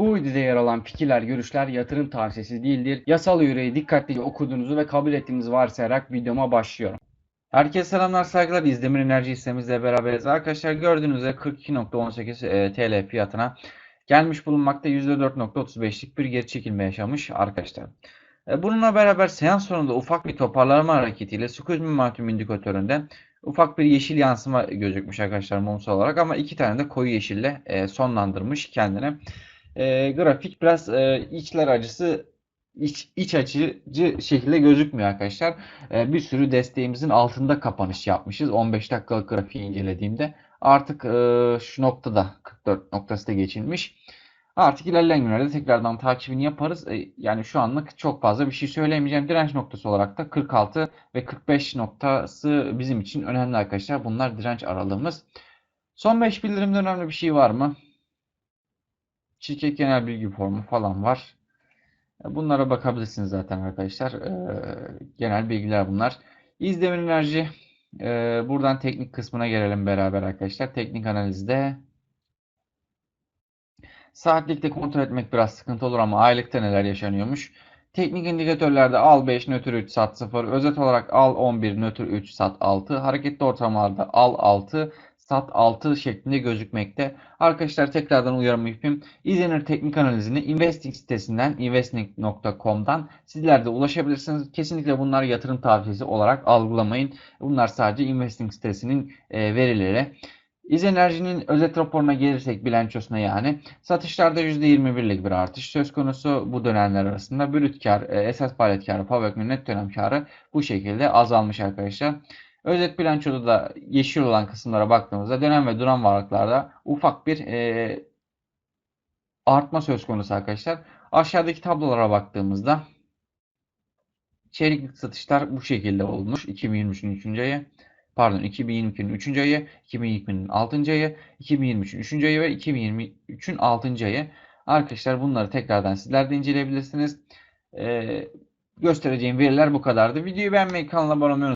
Bu videoda yer alan fikirler, görüşler yatırım tavsiyesi değildir. Yasal yüreği dikkatlice okuduğunuzu ve kabul ettiğinizi varsayarak videoma başlıyorum. Herkese selamlar saygılar. İzdemir Enerji hissemizle beraberiz. Arkadaşlar gördüğünüz üzere 42.18 e, TL fiyatına gelmiş bulunmakta. %4.35'lik bir geri çekilme yaşamış arkadaşlar. E, Bununla beraber seans sonunda ufak bir toparlama hareketiyle Squeeze Momentum indikatöründe ufak bir yeşil yansıma gözükmüş arkadaşlar mumsal olarak ama iki tane de koyu yeşille e, sonlandırmış kendine. E, grafik biraz e, içler acısı iç, iç açıcı şekilde gözükmüyor arkadaşlar. E, bir sürü desteğimizin altında kapanış yapmışız. 15 dakikalık grafiği incelediğimde artık e, şu noktada 44 noktası da geçilmiş. Artık ilerleyen günlerde tekrardan takibini yaparız. E, yani şu anlık çok fazla bir şey söyleyemeyeceğim. Direnç noktası olarak da 46 ve 45 noktası bizim için önemli arkadaşlar. Bunlar direnç aralığımız. Son 5 bildirimde önemli bir şey var mı? Şirket genel bilgi formu falan var. E, Bunlara bakabilirsiniz zaten arkadaşlar. E, genel bilgiler bunlar. İzdemir Enerji. E, buradan teknik kısmına gelelim beraber arkadaşlar. Teknik analizde saatlikte kontrol etmek biraz sıkıntı olur ama aylıkta neler yaşanıyormuş. Teknik indikatörlerde al 5, nötr 3, sat 0. Özet olarak al 11, nötr 3, sat 6. Hareketli ortamlarda al 6, sat 6 şeklinde gözükmekte. Arkadaşlar tekrardan uyarımı yapayım. İzlenir teknik analizini Investing sitesinden investing.com'dan sizler de ulaşabilirsiniz. Kesinlikle bunlar yatırım tavsiyesi olarak algılamayın. Bunlar sadece Investing sitesinin e, verileri. İz Enerji'nin özet raporuna gelirsek bilançosuna yani satışlarda %21'lik bir artış söz konusu bu dönemler arasında brüt kar, e, esas faaliyet karı, PAVÖK net dönem karı bu şekilde azalmış arkadaşlar. Özet bilançoda da yeşil olan kısımlara baktığımızda dönem ve duran varlıklarda ufak bir e, artma söz konusu arkadaşlar. Aşağıdaki tablolara baktığımızda çeyreklik satışlar bu şekilde olmuş 2023'ün 3. ayı. Pardon 2022'nin 3. ayı, 2020'nin 6. ayı, 2023'ün 3. ayı ve 2023'ün 6. ayı. Arkadaşlar bunları tekrardan sizler de inceleyebilirsiniz. Ee, göstereceğim veriler bu kadardı. Videoyu beğenmeyi, kanala abone olmayı